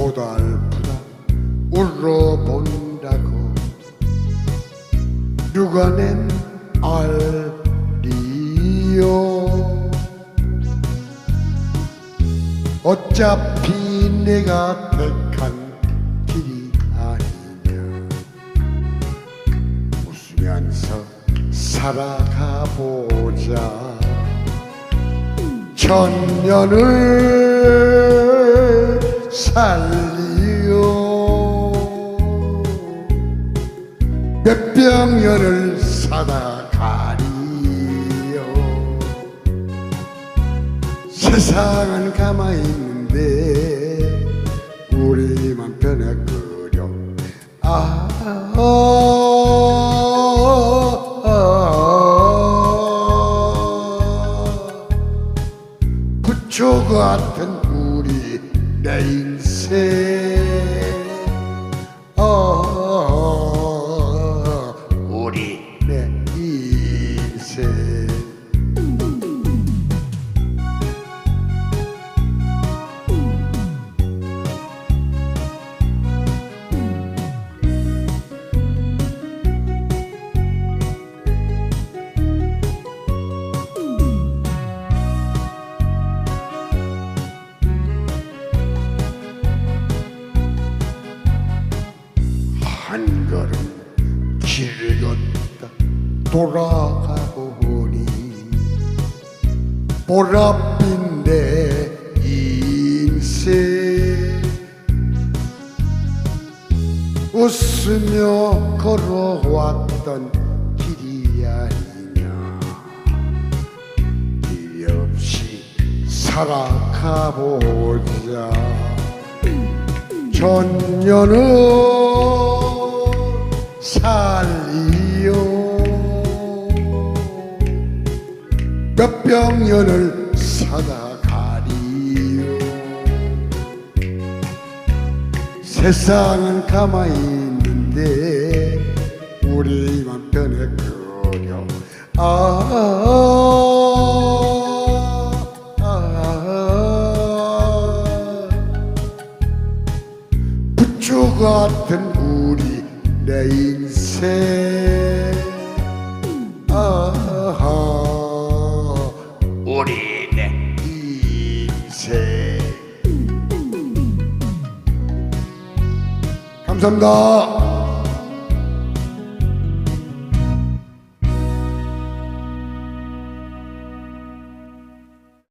고달프다 울어본다고. 누가 낸 알리요. 어차피 내가 택한 길이 아니냐 웃으면서 살아가 보자. 천년을 살리요. 몇 병년을 사다 가리요. 세상은 가만히 있는데 우리만 편에 끄려. 아, 아, 부초 같은 우리 돌아가 보니 보랏빛 내 인생 웃으며 걸어왔던 길이 아니냐. 길 없이 살아가 보자. 천년을 살 몇 병년을 사다 가리요. 세상은 가만히 있는데 우리만 그려. 아, 아, 아 부초 같은 우리 내 인생. 아 감사합니다.